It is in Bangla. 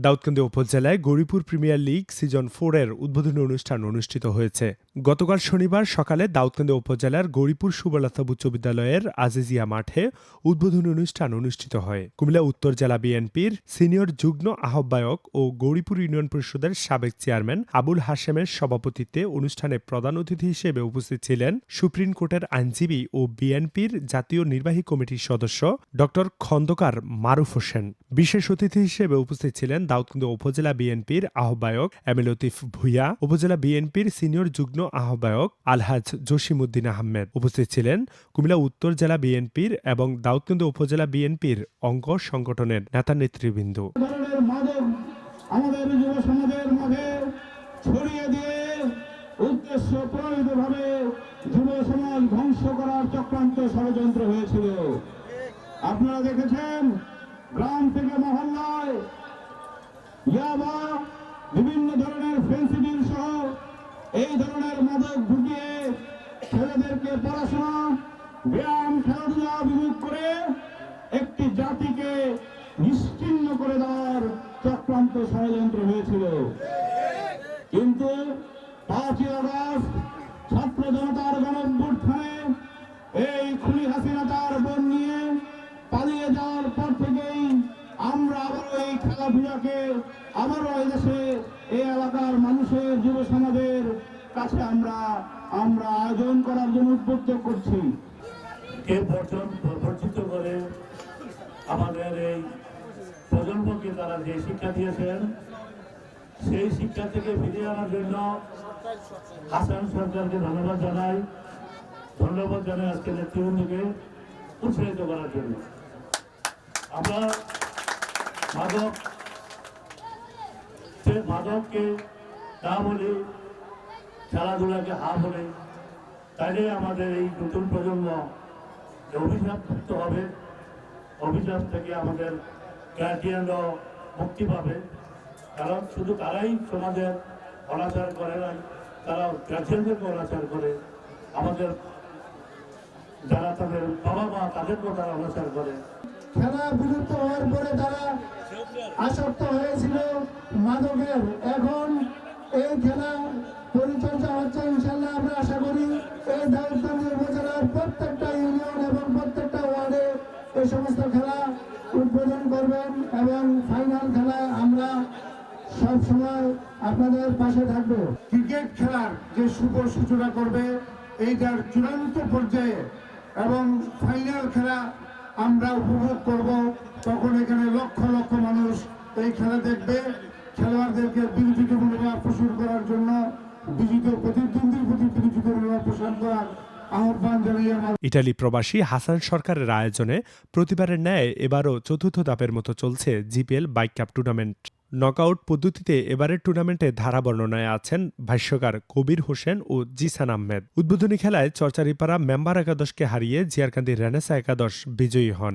দাউদকান্দি উপজেলায় গৌরীপুর প্রিমিয়ার লিগ সিজন ফোরের উদ্বোধনী অনুষ্ঠান অনুষ্ঠিত হয়েছে। গতকাল শনিবার সকালে দাউদকান্দি উপজেলার গৌরীপুর সুবলতা উচ্চ বিদ্যালয়ের আজিজিয়া মাঠে উদ্বোধনী অনুষ্ঠান অনুষ্ঠিত হয়। কুমিল্লা উত্তর জেলা বিএনপির সিনিয়র যুগ্ম আহ্বায়ক ও গৌরীপুর ইউনিয়ন পরিষদের সাবেক চেয়ারম্যান আবুল হাশেমের সভাপতিত্বে অনুষ্ঠানে প্রধান অতিথি হিসেবে উপস্থিত ছিলেন সুপ্রিম কোর্টের আইনজীবী ও বিএনপির জাতীয় নির্বাহী কমিটির সদস্য ড খন্দকার মারুফ হোসেন। বিশেষ অতিথি হিসেবে উপস্থিত ছিলেন দাউদকান্দি উপজেলা বিএনপির আহ্বায়ক এম লতিফ ভুইয়া, উপজেলা বিএনপির সিনিয়র যুগ্ম আহ্বায়ক আলহাজ জসিমউদ্দিন আহমেদ উপস্থিত ছিলেন কুমিল্লা উত্তর জেলা বিএনপির এবং দাউদকান্দি উপজেলা বিএনপির অঙ্গ সংগঠনের নেতা নেতৃবৃন্দ। যুব সমাজ ধ্বংস করার চক্রান্ত ষড়যন্ত্র হয়েছিল। আপনারা দেখেছেন, গ্রাম থেকে মহল্লায় ইয়াবা বিভিন্ন ধরনের ফেন্সিডিল এই ধরনের মাদক ঢুকিয়ে ছেলেদেরকে পড়াশোনা, ব্যায়াম, খেলাধুলা বিমুখ করে একটি জাতিকে নিশ্চিন্ন করে দেওয়ার চক্রান্ত ষড়যন্ত্র হয়েছিল। কিন্তু পাঁচই আগস্ট ছাত্র জনতার গণঅভ্যুত্থানে এই খুনি হাসিনা তার বোন নিয়ে পালিয়ে যাওয়ার পর থেকেই আমরা আবারও এই খেলাধুলাকে, আবারও এদেশে এই এলাকার মানুষের যুব সমাজের কাছে আমরা আমরা আয়োজন করার জন্য উদ্বুদ্ধ করছি। কে বর্জন বর্জিত করে আমাদের এই প্রজন্মকে তারা যে শিক্ষা দিয়েছেন, সেই শিক্ষা থেকে ফিরিয়ে আনার জন্য হাসান সরকারকে ধন্যবাদ জানাই। ধন্যবাদ জানাই আজকে নেতৃবৃন্দকে উৎসাহিত করার জন্য। আমরা মাদক মাদককে তা বলে খেলাধুলাকে হা বলে তাইলে আমাদের এই নতুন প্রজন্ম যে অভিশাপ মুক্ত হবে, অভিশাপ থেকে আমাদের গার্জিয়ানরাও মুক্তি পাবে। কারণ শুধু তারাই সমাজের অনাচার করে না, তারা গার্জিয়ানদেরকে অনাচার করে, আমাদের যারা তাদের বাবা মা তাদেরকেও তারা অনাচার করে। খেলা বিলুপ্ত হওয়ার পরে তারা আসক্ত হয়েছিল মাদকের, এখন এই খেলা পরিচর্যা হচ্ছে ইনশাল্লাহ আমরা আশা করি এই দাউদকান্দি উপজেলার প্রত্যেকটা ইউনিয়ন এবং প্রত্যেকটা ওয়ার্ডে এই সমস্ত খেলা উদ্বোধন করবেন এবং ফাইনাল খেলায় আমরা সব সময় আপনাদের পাশে থাকব। ক্রিকেট খেলার যে শুভ সূচনা করবে, এইটার চূড়ান্ত পর্যায়ে এবং ফাইনাল খেলা আমরা উপভোগ করব, তখন এখানে লক্ষ লক্ষ মানুষ এই খেলা দেখবে। খেলোয়াড়দেরকে বিরোধিত মনোভাব পোষণ করার জন্য বিজিত প্রতিদ্বন্দ্বীর প্রতি বিরোধিত মনোভাব পোষণ করার ইটালি প্রবাসী হাসান সরকারের আয়োজনে প্রতিবারের ন্যায় এবারও চতুর্থ ধাপের মতো চলছে GPL bike cup tournament. Knockout পদ্ধতিতে এবারের টুর্নামেন্টে ধারা বর্ণনায় আছেন ভাষ্যকার কবির হোসেন ও জিসান আহমেদ। উদ্বোধনী খেলায় চরচারিপাড়া মেম্বার একাদশকে হারিয়ে জিয়ারকান্দি রেনেসা একাদশ বিজয়ী হন।